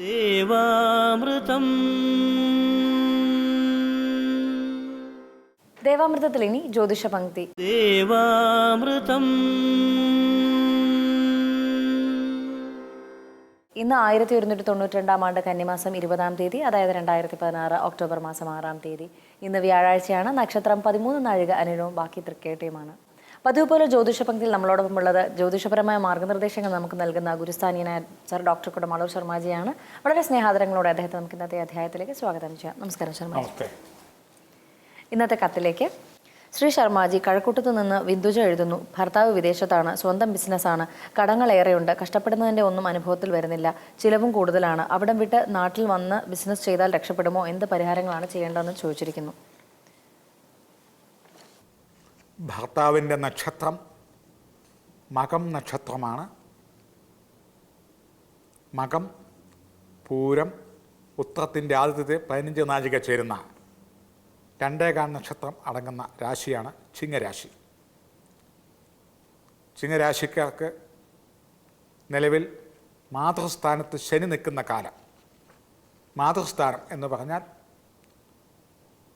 ദേവാമൃതം. ദേവാമൃതത്തിൽ ഇനി ജ്യോതിഷ പങ്ക്തി ദേവാമൃതം. ഇന്ന് ആയിരത്തി ഒരുന്നൂറ്റി തൊണ്ണൂറ്റി രണ്ടാം ആണ്ട് കന്നിമാസം ഇരുപതാം തീയതി അതായത് രണ്ടായിരത്തി പതിനാറ് ഒക്ടോബർ മാസം ആറാം തീയതി. ഇന്ന് വ്യാഴാഴ്ചയാണ് നക്ഷത്രം പതിമൂന്ന് നാഴിക അനിഴവും ബാക്കി തൃക്കേട്ടയുമാണ് പതിവ് പോലെ ജ്യോതിഷ പങ്ക്തിയിൽ നമ്മളോടൊപ്പം ഉള്ളത് ജ്യോതിഷപരമായ മാർഗനിർദ്ദേശങ്ങൾ നമുക്ക് നൽകുന്ന ഗുരുസ്ഥാനീയനായ സർ ഡോക്ടർ കുടമാളൂർ ശർമാജിയാണ്. വളരെ സ്നേഹാദരങ്ങളോടെ അദ്ദേഹത്തെ നമുക്ക് ഇന്നത്തെ അധ്യായത്തിലേക്ക് സ്വാഗതം ചെയ്യാം. നമസ്കാരം ശർമാജി. ഇന്നത്തെ കത്തിലേക്ക് ശ്രീ ശർമാജി കഴക്കൂട്ടത്ത് നിന്ന് വിന്ദുജ എഴുതുന്നു. ഭർത്താവ് വിദേശത്താണ് സ്വന്തം ബിസിനസ്സാണ്. കടങ്ങളേറെയുണ്ട്. കഷ്ടപ്പെടുന്നതിന്റെ ഒന്നും അനുഭവത്തിൽ വരുന്നില്ല. ചിലവും കൂടുതലാണ്. അവിടം വിട്ട് നാട്ടിൽ വന്ന് ബിസിനസ് ചെയ്താൽ രക്ഷപ്പെടുമോ? എന്ത് പരിഹാരങ്ങളാണ് ചെയ്യേണ്ടതെന്ന് ചോദിച്ചിരിക്കുന്നു. ഭർത്താവിന്റെ നക്ഷത്രം മകം നക്ഷത്രമാണ്. മകം പൂരം ഉത്രത്തിന്റെ ആദ്യത്തെ പതിനഞ്ച് നാഴിക ചേരുന്ന രണ്ടേകാൽ നക്ഷത്രം അടങ്ങുന്ന രാശിയാണ് ചിങ്ങരാശി. ചിങ്ങരാശിക്കാർക്ക് നിലവിൽ മാതൃസ്ഥാനത്ത് ശനി നിൽക്കുന്ന കാലം. മാതൃസ്ഥാനം എന്ന് പറഞ്ഞാൽ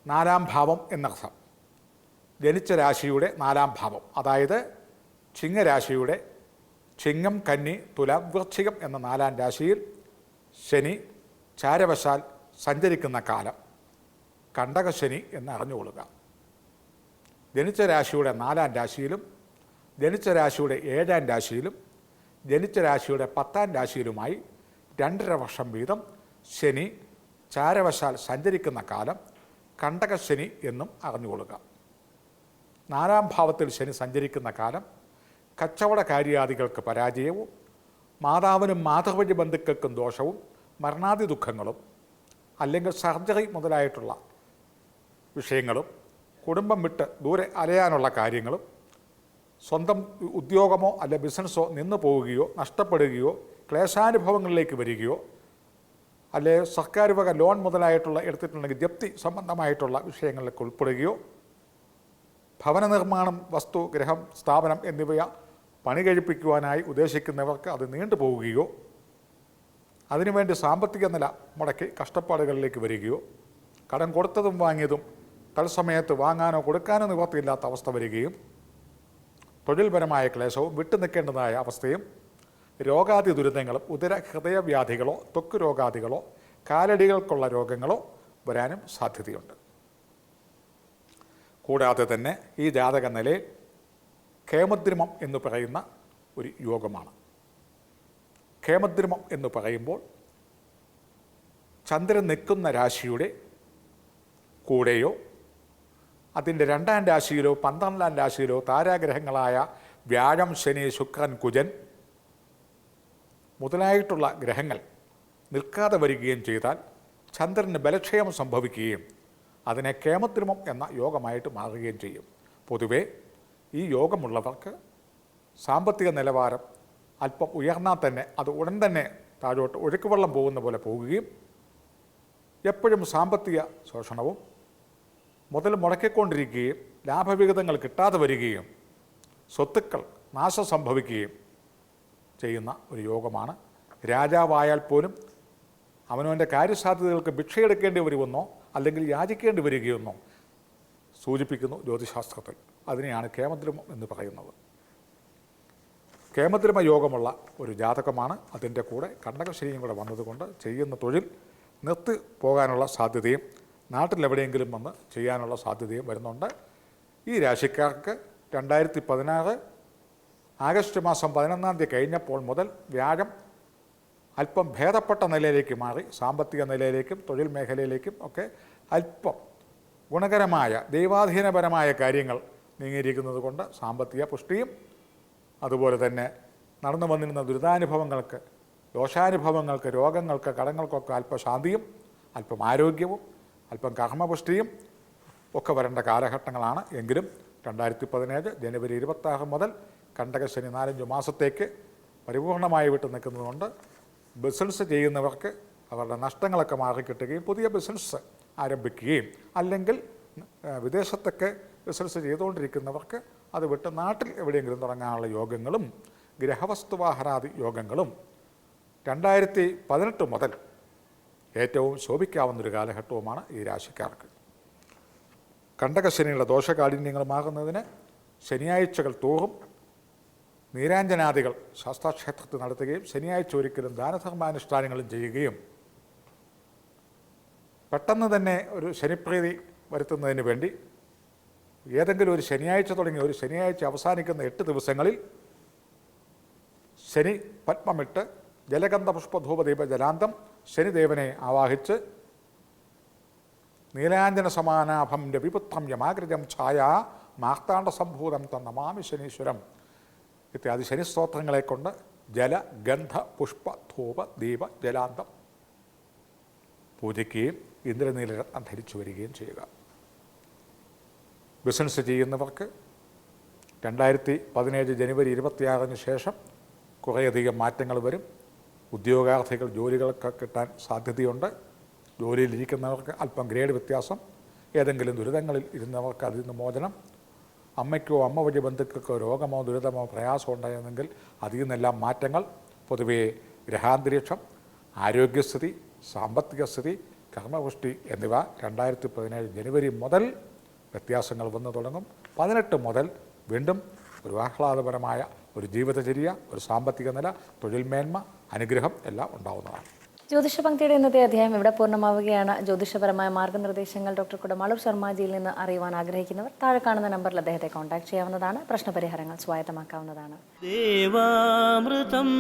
നാലാം ഭാവം എന്നർത്ഥം. ജനിച്ച രാശിയുടെ നാലാം ഭാവം. അതായത് ചിങ്ങരാശിയുടെ ചിങ്ങം കന്നി തുലാം വൃശ്ചികം എന്ന നാലാം രാശിയിൽ ശനി ചാരവശാൽ സഞ്ചരിക്കുന്ന കാലം. കണ്ടകശനി എന്ന് അറിഞ്ഞുകൊള്ളുക. ജനിച്ച രാശിയുടെ നാലാം രാശിയിലും ജനിച്ച രാശിയുടെ ഏഴാം രാശിയിലും ജനിച്ച രാശിയുടെ പത്താം രാശിയിലുമായി രണ്ടര വർഷം വീതം ശനി ചാരവശാൽ സഞ്ചരിക്കുന്ന കാലം കണ്ടകശനി എന്നും അറിഞ്ഞുകൊള്ളുക. നാലാം ഭാവത്തിൽ ശനി സഞ്ചരിക്കുന്ന കാലം കച്ചവട കാര്യാദികൾക്ക് പരാജയവും മാതാവിനും മാതൃവഴി ബന്ധുക്കൾക്കും ദോഷവും മരണാദി ദുഃഖങ്ങളും അല്ലെങ്കിൽ സർജറി മുതലായിട്ടുള്ള വിഷയങ്ങളും കുടുംബം വിട്ട് ദൂരെ അലയാനുള്ള കാര്യങ്ങളും സ്വന്തം ഉദ്യോഗമോ അല്ലെ ബിസിനസ്സോ നിന്നു പോവുകയോ നഷ്ടപ്പെടുകയോ ക്ലേശാനുഭവങ്ങളിലേക്ക് വരികയോ അല്ലെ സർക്കാർ വക ലോൺ മുതലായിട്ടുള്ള എടുത്തിട്ടുണ്ടെങ്കിൽ ജപ്തി സംബന്ധമായിട്ടുള്ള വിഷയങ്ങളിലേക്ക് ഉൾപ്പെടുകയോ ഭവന നിർമ്മാണം വസ്തു ഗ്രഹം സ്ഥാപനം എന്നിവ പണി കഴിപ്പിക്കുവാനായി ഉദ്ദേശിക്കുന്നവർക്ക് അത് നീണ്ടുപോവുകയോ അതിനുവേണ്ടി സാമ്പത്തിക നില മുടക്കി കഷ്ടപ്പാടുകളിലേക്ക് വരികയോ കടം കൊടുത്തതും വാങ്ങിയതും തത്സമയത്ത് വാങ്ങാനോ കൊടുക്കാനോ നിവർത്തിയില്ലാത്ത അവസ്ഥ വരികയും തൊഴിൽപരമായ ക്ലേശവും വിട്ടു നിൽക്കേണ്ടതായ അവസ്ഥയും രോഗാദി ദുരിതങ്ങളും ഉദര ഹൃദയവ്യാധികളോ ത്വക്ക് രോഗാദികളോ കാലടികൾക്കുള്ള രോഗങ്ങളോ വരാനും സാധ്യതയുണ്ട്. കൂടാതെ തന്നെ ഈ ജാതക നിലയിൽ കേമദ്രിമം എന്ന് പറയുന്ന ഒരു യോഗമാണ്. കേമദ്രിമം എന്ന് പറയുമ്പോൾ ചന്ദ്രൻ നിൽക്കുന്ന രാശിയുടെ കൂടെയോ അതിന്റെ രണ്ടാം രാശിയിലോ പന്ത്രണ്ടാം രാശിയിലോ താരാഗ്രഹങ്ങളായ വ്യാഴം ശനി ശുക്രൻ കുജൻ മുതലായിട്ടുള്ള ഗ്രഹങ്ങൾ നിൽക്കാതെ വരികയും ചെയ്താൽ ചന്ദ്രന് ബലക്ഷയം സംഭവിക്കുകയും അതിനെ കേമത്രിമം എന്ന യോഗമായിട്ട് മാറുകയും ചെയ്യും. പൊതുവേ ഈ യോഗമുള്ളവർക്ക് സാമ്പത്തിക നിലവാരം അല്പം ഉയർന്നാൽ തന്നെ അത് ഉടൻ തന്നെ താഴോട്ട് ഒഴുക്കുവെള്ളം പോകുന്ന പോലെ പോകുകയും എപ്പോഴും സാമ്പത്തിക ശോഷണവും മുതൽ മുടക്കിക്കൊണ്ടിരിക്കുകയും ലാഭവിഹിതങ്ങൾ കിട്ടാതെ വരികയും സ്വത്തുക്കൾ നാശം സംഭവിക്കുകയും ചെയ്യുന്ന ഒരു യോഗമാണ്. രാജാവായാൽ പോലും അവനവന്റെ കാര്യസാധ്യതകൾക്ക് ഭിക്ഷയെടുക്കേണ്ടി വരുമെന്നോ അല്ലെങ്കിൽ യാചിക്കേണ്ടി വരികയെന്നോ സൂചിപ്പിക്കുന്നു ജ്യോതിശാസ്ത്രത്തിൽ. അതിനെയാണ് കേമദ്രമം എന്ന് പറയുന്നത്. കേമദ്രമ യോഗമുള്ള ഒരു ജാതകമാണ്. അതിന്റെ കൂടെ കണ്ടകശനിയും കൂടെ വന്നതുകൊണ്ട് ചെയ്യുന്ന തൊഴിൽ നിർത്തി പോകാനുള്ള സാധ്യതയും നാട്ടിലെവിടെയെങ്കിലും വന്ന് ചെയ്യാനുള്ള സാധ്യതയും വരുന്നുണ്ട്. ഈ രാശിക്കാർക്ക് രണ്ടായിരത്തി പതിനാറ് ആഗസ്റ്റ് മാസം പതിനൊന്നാം തീയതി കഴിഞ്ഞപ്പോൾ മുതൽ വ്യാഴം അല്പം ഭേദപ്പെട്ട നിലയിലേക്ക് മാറി സാമ്പത്തിക നിലയിലേക്കും തൊഴിൽ മേഖലയിലേക്കും ഒക്കെ അല്പം ഗുണകരമായ ദൈവാധീനപരമായ കാര്യങ്ങൾ നീങ്ങിയിരിക്കുന്നത് കൊണ്ട് സാമ്പത്തിക പുഷ്ടിയും അതുപോലെ തന്നെ നടന്നു വന്നിരുന്ന ദുരിതാനുഭവങ്ങൾക്ക് ദോഷാനുഭവങ്ങൾക്ക് രോഗങ്ങൾക്ക് കടങ്ങൾക്കൊക്കെ അല്പശാന്തിയും അല്പം ആരോഗ്യവും അല്പം കർമ്മപുഷ്ടിയും ഒക്കെ വരേണ്ട കാലഘട്ടങ്ങളാണ്. എങ്കിലും രണ്ടായിരത്തി പതിനേഴ് ജനുവരി ഇരുപത്താറ് മുതൽ കണ്ടകശനി നാലഞ്ച് മാസത്തേക്ക് പരിപൂർണമായി വിട്ടു നിൽക്കുന്നതുകൊണ്ട് ബിസിനസ് ചെയ്യുന്നവർക്ക് അവരുടെ നഷ്ടങ്ങളൊക്കെ മാറിക്കിട്ടുകയും പുതിയ ബിസിനസ് ആരംഭിക്കുകയും അല്ലെങ്കിൽ വിദേശത്തൊക്കെ ബിസിനസ് ചെയ്തുകൊണ്ടിരിക്കുന്നവർക്ക് അത് വിട്ട് നാട്ടിൽ എവിടെയെങ്കിലും തുടങ്ങാനുള്ള യോഗങ്ങളും ഗ്രഹവസ്തുവാഹനാദി യോഗങ്ങളും രണ്ടായിരത്തി പതിനെട്ട് മുതൽ ഏറ്റവും ശോഭിക്കാവുന്നൊരു കാലഘട്ടവുമാണ് ഈ രാശിക്കാർക്ക്. കണ്ടകശനിയുടെ ദോഷകാഠിന്യങ്ങളുമാകുന്നതിന് ശനിയാഴ്ചകൾ തോറും നീരാഞ്ജനാദികൾ ശാസ്താക്ഷേത്രത്തിൽ നടത്തുകയും ശനിയാഴ്ച ഒരിക്കലും ദാനധർമാനുഷ്ഠാനങ്ങളും ചെയ്യുകയും പെട്ടെന്ന് തന്നെ ഒരു ശനിപ്രീതി വരുത്തുന്നതിന് വേണ്ടി ഏതെങ്കിലും ഒരു ശനിയാഴ്ച തുടങ്ങി ഒരു ശനിയാഴ്ച അവസാനിക്കുന്ന എട്ട് ദിവസങ്ങളിൽ ശനി പത്മമിട്ട് ജലഗന്ധ പുഷ്പധൂപദീപ ജലാന്തം ശനിദേവനെ ആവാഹിച്ച് നീലാഞ്ജന സമാനാഭം രവിപുത്രം യമാകൃതം ഛായ മാർത്താണ്ഡ സംഭൂതം തന്നമാമി ശനീശ്വരം ഇത്യാദി ശനിസ്തോത്രങ്ങളെ കൊണ്ട് ജല ഗന്ധ പുഷ്പ ധൂപ ദീപ ജലാന്തം പൂജിക്കുകയും ഇന്ദ്രനീലരത്നം ധരിച്ചു വരികയും ചെയ്യുക. ബിസിനസ് ചെയ്യുന്നവർക്ക് രണ്ടായിരത്തി പതിനേഴ് ജനുവരി ഇരുപത്തിയാറിന് ശേഷം കുറേയധികം മാറ്റങ്ങൾ വരും. ഉദ്യോഗാർത്ഥികൾ ജോലികളൊക്കെ കിട്ടാൻ സാധ്യതയുണ്ട്. ജോലിയിലിരിക്കുന്നവർക്ക് അല്പം ഗ്രേഡ് വ്യത്യാസം. ഏതെങ്കിലും ദുരിതങ്ങളിൽ ഇരുന്നവർക്ക് അതിൽ നിന്ന് മോചനം. അമ്മയ്ക്കോ അമ്മ വഴി ബന്ധുക്കൾക്കോ രോഗമോ ദുരിതമോ പ്രയാസമോ ഉണ്ടായിരുന്നെങ്കിൽ അതിൽ നിന്നെല്ലാം മാറ്റങ്ങൾ പൊതുവേ ഗ്രഹാന്തരീക്ഷം ആരോഗ്യസ്ഥിതി സാമ്പത്തിക സ്ഥിതി കർമ്മപുഷ്ടി എന്നിവ രണ്ടായിരത്തി പതിനേഴ് ജനുവരി മുതൽ വ്യത്യാസങ്ങൾ വന്നു തുടങ്ങും. പതിനെട്ട് മുതൽ വീണ്ടും ഒരു ആഹ്ലാദപരമായ ഒരു ജീവിതചര്യ ഒരു സാമ്പത്തിക നില തൊഴിൽ മേന്മ അനുഗ്രഹം എല്ലാം ഉണ്ടാവുന്നതാണ്. ജ്യോതിഷ പങ്ക്തിയുടെ ഇന്നത്തെ അധ്യായം ഇവിടെ പൂർണമാവുകയാണ്. ജ്യോതിഷപരമായ മാർഗനിർദ്ദേശങ്ങൾ ഡോക്ടർ കുടമാളൂർ ശർമാജിയിൽ നിന്ന് അറിയുവാൻ ആഗ്രഹിക്കുന്നവർ താഴെ കാണുന്ന നമ്പറിൽ അദ്ദേഹത്തെ കോൺടാക്ട് ചെയ്യാവുന്നതാണ്. പ്രശ്നപരിഹാരങ്ങൾ സ്വായത്തമാക്കാവുന്നതാണ്. ദേവാമൃതം